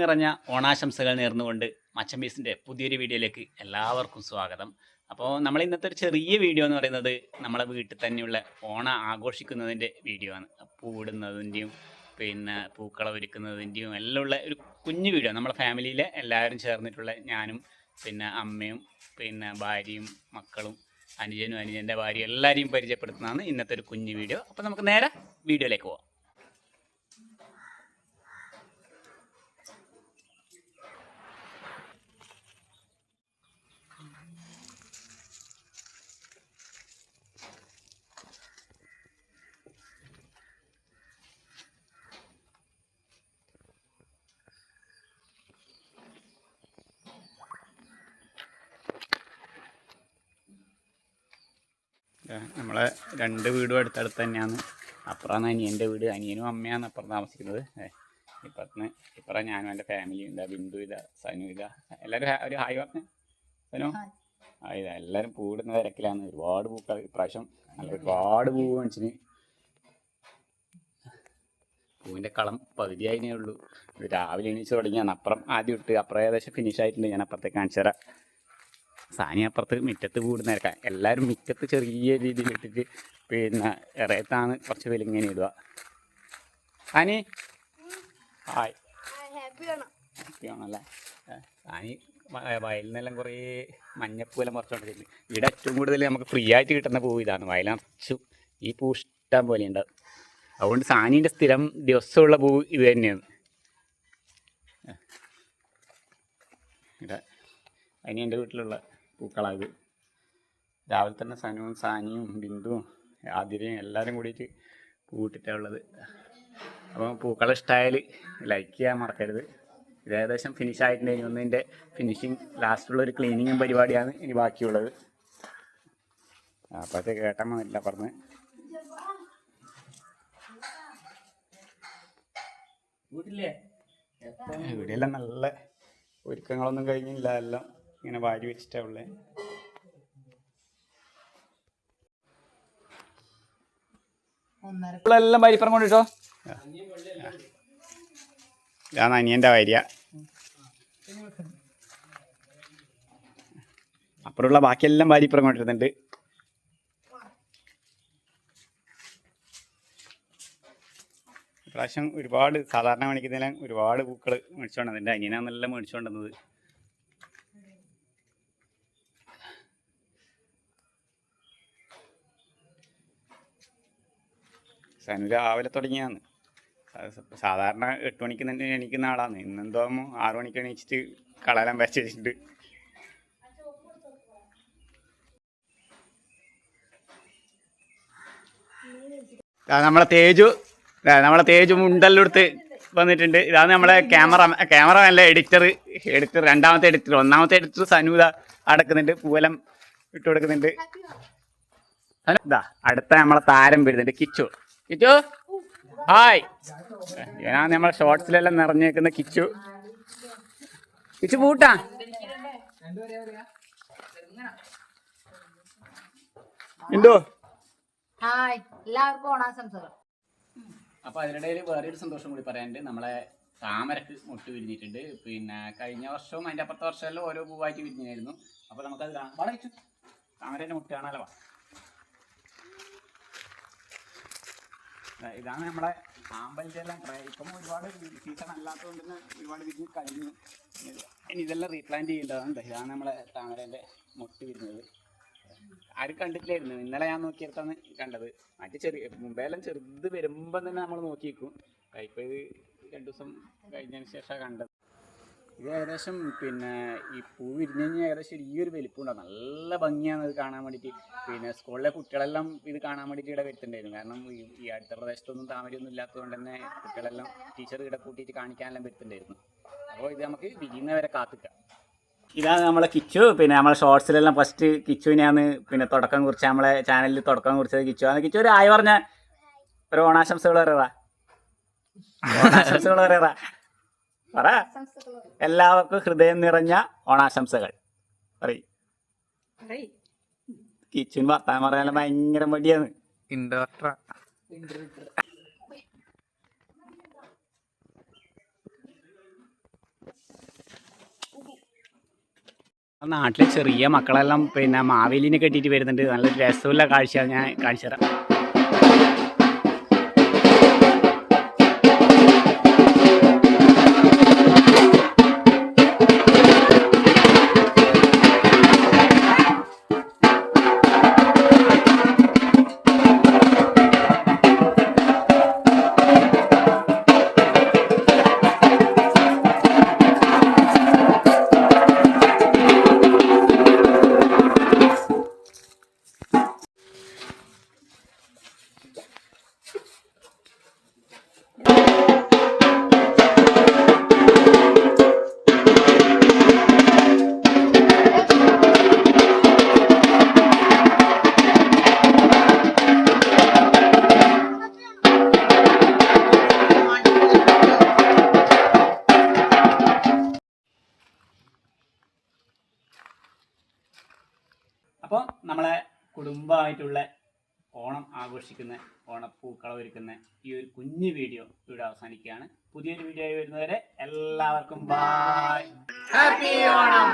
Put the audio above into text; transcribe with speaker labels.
Speaker 1: നിറഞ്ഞ ഓണാശംസകൾ നേർന്നുകൊണ്ട് മച്ചമ്പീസിന്റെ പുതിയൊരു വീഡിയോയിലേക്ക് എല്ലാവർക്കും സ്വാഗതം. അപ്പോൾ നമ്മൾ ഇന്നത്തെ ഒരു ചെറിയ വീഡിയോ എന്ന് പറയുന്നത് നമ്മളെ വീട്ടിൽ തന്നെയുള്ള ഓണ ആഘോഷിക്കുന്നതിന്റെ വീഡിയോ ആണ്. പൂടുന്നതിന്റെയും പിന്നെ പൂക്കളം ഒരുക്കുന്നതിന്റെയും എല്ലാം ഉള്ള ഒരു കുഞ്ഞു വീഡിയോ നമ്മളെ ഫാമിലിയിലെ എല്ലാവരും ചേർന്നിട്ടുള്ള ഞാനും പിന്നെ അമ്മയും പിന്നെ ഭാര്യയും മക്കളും അനുജനും അനുജന്റെ ഭാര്യയും എല്ലാവരെയും പരിചയപ്പെടുത്തുന്നതാണ് ഇന്നത്തെ ഒരു കുഞ്ഞു വീഡിയോ. അപ്പോൾ നമുക്ക് നേരെ വീഡിയോയിലേക്ക് പോവാം. നമ്മളെ രണ്ട് വീടും അടുത്തടുത്ത് തന്നെയാണ്. അപ്പുറമാണ് അനിയന്റെ വീട്. അനിയനും അമ്മയാണ് അപ്പുറം താമസിക്കുന്നത്. ഇപ്പുറത്തുനിന്ന് ഇപ്പുറത്ത് ഇപ്പുറം ഞാനും എന്റെ ഫാമിലി ഇതാ ബിന്ദു ഇതാ സനു ഇതാ എല്ലാവരും ഒരു ഹായ് പറഞ്ഞു. സനു? ആ ഇതാ എല്ലാവരും പൂവിടുന്ന തിരക്കിലാണ്. ഒരുപാട് പൂക്കൾ ഇപ്രാവശ്യം നല്ല ഒരുപാട് പൂവ് കാണിച്ചിന്. പൂവിന്റെ കളം പകുതിയായിനേ ഉള്ളൂ. രാവിലെ എണീച്ച് തുടങ്ങിയാണ്. അപ്പുറം ആദ്യം ഇട്ട് അപ്പുറം ഏകദേശം ഫിനിഷ് ആയിട്ടുണ്ട്. ഞാൻ അപ്പുറത്തേക്ക് കാണിച്ചു തരാം സാനി അപ്പുറത്ത് മുറ്റത്ത് കൂടുന്നേക്കാം എല്ലാവരും മുറ്റത്ത് ചെറിയ രീതിയിൽ ഇട്ടിട്ട് പിന്നെ ഇറയത്താണ് കുറച്ച് വെലിങ്ങനെ ഇടുക. സാനി? ഹായ്. ആണല്ലേ? സാനി വയലിൽ നിന്നെല്ലാം കുറേ മഞ്ഞപ്പൂവെല്ലാം പറിച്ചോണ്ടിരിക്കുന്നു. ഇവിടെ ഏറ്റവും കൂടുതൽ നമുക്ക് ഫ്രീ ആയിട്ട് കിട്ടുന്ന പൂ ഇതാണ്. വയലറച്ചു ഈ പൂ ഇഷ്ടം പോലെ ഉണ്ട് അതുകൊണ്ട് സാനീന്റെ സ്ഥിരം ദിവസമുള്ള പൂ ഇത് തന്നെയാണ്. ഇവിടെ. അതിന് എന്റെ വീട്ടിലുള്ള പൂക്കളാണ് ഇത് രാവിലെ തന്നെ സനുവും സാനിയും ബിന്ദുവും ആതിരയും എല്ലാവരും കൂടിയിട്ട് പൂവിട്ടിട്ടാണ് ഉള്ളത്. അപ്പോൾ പൂക്കൾ ഇഷ്ടമായാൽ ലൈക്ക് ചെയ്യാൻ മറക്കരുത്. ഇത് ഏകദേശം ഫിനിഷ് ആയിട്ടുണ്ട്. ഇനി ഒന്നിന്റെ ഫിനിഷിങ് ലാസ്റ്റുള്ള ഒരു ക്ലീനിങ്ങും പരിപാടിയാണ് ഇനി ബാക്കിയുള്ളത്. അപ്പോഴത്തേക്ക് കേട്ടാൻ വന്നില്ല പറഞ്ഞ്. ഇവിടെയെല്ലാം നല്ല ഒരുക്കങ്ങളൊന്നും കഴിഞ്ഞില്ല. എല്ലാം ഇങ്ങനെ വാരി വെച്ചിട്ടാണ് ഉള്ളേ. എല്ലാം വരിപ്പുറം കൊണ്ടിട്ടോ ഇതാണ് അനിയന്റെ ഭാര്യ അപ്പുറമുള്ള ബാക്കിയെല്ലാം വാരിപ്പുറം കൊണ്ടിരുന്നുണ്ട് ഇപ്രാവശ്യം ഒരുപാട് സാധാരണ മേടിക്കുന്നതിലും ഒരുപാട് പൂക്കൾ മേടിച്ചോണ്ടത് എന്റെ നല്ല മേടിച്ചോണ്ടുന്നത് സനു രാവിലെ തുടങ്ങിയാന്ന്. സാധാരണ എട്ട് മണിക്ക് തന്നെ എണീക്കുന്ന ആളാണ് ഇന്നെന്തോ ആറു മണിക്ക് എണീച്ചിട്ട് കളയെല്ലാം വെച്ച് വെച്ചിട്ടുണ്ട്. നമ്മളെ തേജു നമ്മളെ തേജു മുണ്ടെല്ലാം വന്നിട്ടുണ്ട്. ഇതാണ് നമ്മളെ ക്യാമറ ക്യാമറ അല്ല എഡിറ്റർ എഡിറ്റർ രണ്ടാമത്തെ എഡിറ്റർ ഒന്നാമത്തെ എഡിറ്റർ സനൂത അടക്കുന്നുണ്ട് പൂവലം ഇട്ടു കൊടുക്കുന്നുണ്ട്. അടുത്ത നമ്മളെ താരം വരുന്നുണ്ട് കിച്ചു. കിച്ചു ഹായ്. ഞാൻ നമ്മളെ ഷോർട്സിലെല്ലാം നിറഞ്ഞേക്കുന്ന കിച്ചു. കിച്ചു പൂട്ടാ. എന്തോ
Speaker 2: ഹായ്. എല്ലാവർക്കും ഓണാശംസകൾ.
Speaker 1: അപ്പൊ അതിനിടയിൽ വേറൊരു സന്തോഷം കൂടി പറയാനുണ്ട്. നമ്മളെ താമരക്ക് മുട്ട് വിരിഞ്ഞിട്ടുണ്ട്. പിന്നെ കഴിഞ്ഞ വർഷവും അതിന്റെ അപ്പുറത്തെ വർഷമെല്ലാം ഓരോ പൂവായിട്ട് വിരിഞ്ഞായിരുന്നു. അപ്പൊ നമുക്കത് കാണാം. താമരന്റെ മുട്ട് കാണാലോ? ഇതാണ് നമ്മളെ ആമ്പലിന്റെ എല്ലാം ഇപ്പം ഒരുപാട് സീസൺ അല്ലാത്തതുകൊണ്ട് തന്നെ ഒരുപാട് വിരിഞ്ഞ് കഴിഞ്ഞു ഇനി- ഇതെല്ലാം റീപ്ലാന്റ് ചെയ്യേണ്ടതാണ്. ഇതാണ് നമ്മളെ താമരന്റെ മുട്ട് വരുന്നത് ആരും കണ്ടിട്ടില്ലായിരുന്നു. ഇന്നലെ ഞാൻ നോക്കിയെടുത്താണ് കണ്ടത്. മറ്റേ ചെറിയ മുമ്പേല്ലാം ചെറുത് വരുമ്പം തന്നെ നമ്മൾ നോക്കിയിരിക്കും ഇപ്പൊ ഇത് രണ്ടു ദിവസം കഴിഞ്ഞതിന് ശേഷമാണ് കണ്ടത്. ഇത് ഏകദേശം പിന്നെ ഈ പൂ വിരിഞ്ഞ് കഴിഞ്ഞാൽ ഏകദേശം ഈ ഒരു വലിപ്പമുണ്ടാവും നല്ല ഭംഗിയാണ് ഇത് കാണാൻ വേണ്ടിയിട്ട്. പിന്നെ സ്കൂളിലെ കുട്ടികളെല്ലാം ഇത് കാണാൻ വേണ്ടിയിട്ട് ഇവിടെ വരുത്തുണ്ടായിരുന്നു. കാരണം ഈ അടുത്ത പ്രദേശത്തൊന്നും താമരയൊന്നും ഇല്ലാത്തതുകൊണ്ട് തന്നെ കുട്ടികളെല്ലാം ടീച്ചർ ഇവിടെ കൂട്ടിയിട്ട് കാണിക്കാനെല്ലാം വരുത്തുണ്ടായിരുന്നു. അപ്പോൾ ഇത് നമുക്ക് വിരിയുന്നവരെ കാത്തിക്കാം. ഇതാണ് നമ്മളെ കിച്ചു. പിന്നെ നമ്മളെ ഷോർട്സിലെല്ലാം ഫസ്റ്റ് കിച്ചുവിനെയാണ് പിന്നെ തുടക്കം കുറിച്ച് നമ്മളെ ചാനലിൽ തുടക്കം കുറിച്ചത് കിച്ചു ആണ്. കിച്ചു ഒരു ആയി പറഞ്ഞ ഒരു ഓണാശംസകൾ പറയാ ഓണാശംസകൾ പറയാ പറ. എല്ലാവർക്കും ഹൃദയം നിറഞ്ഞ ഓണാശംസകൾ. പറയും. കിച്ചുൻ വർത്താൻ പറയാൻ ഭയങ്കര മടിയാണ്. നാട്ടിലെ ചെറിയ മക്കളെല്ലാം പിന്നെ മാവേലിനെ കെട്ടിയിട്ട് വരുന്നുണ്ട്. നല്ല രസമുള്ള കാഴ്ച ഞാൻ കാണിച്ചു തരാം. കുടുംബമായിട്ടുള്ള ഓണം ആഘോഷിക്കുന്ന ഓണപ്പൂക്കളം ഒരുക്കുന്ന ഈ ഒരു കുഞ്ഞു വീഡിയോ ഇവിടെ അവസാനിക്കുകയാണ്. പുതിയൊരു വീഡിയോ ആയി വരുന്നവരെ എല്ലാവർക്കും ബായ്
Speaker 2: ഹാപ്പി ഓണം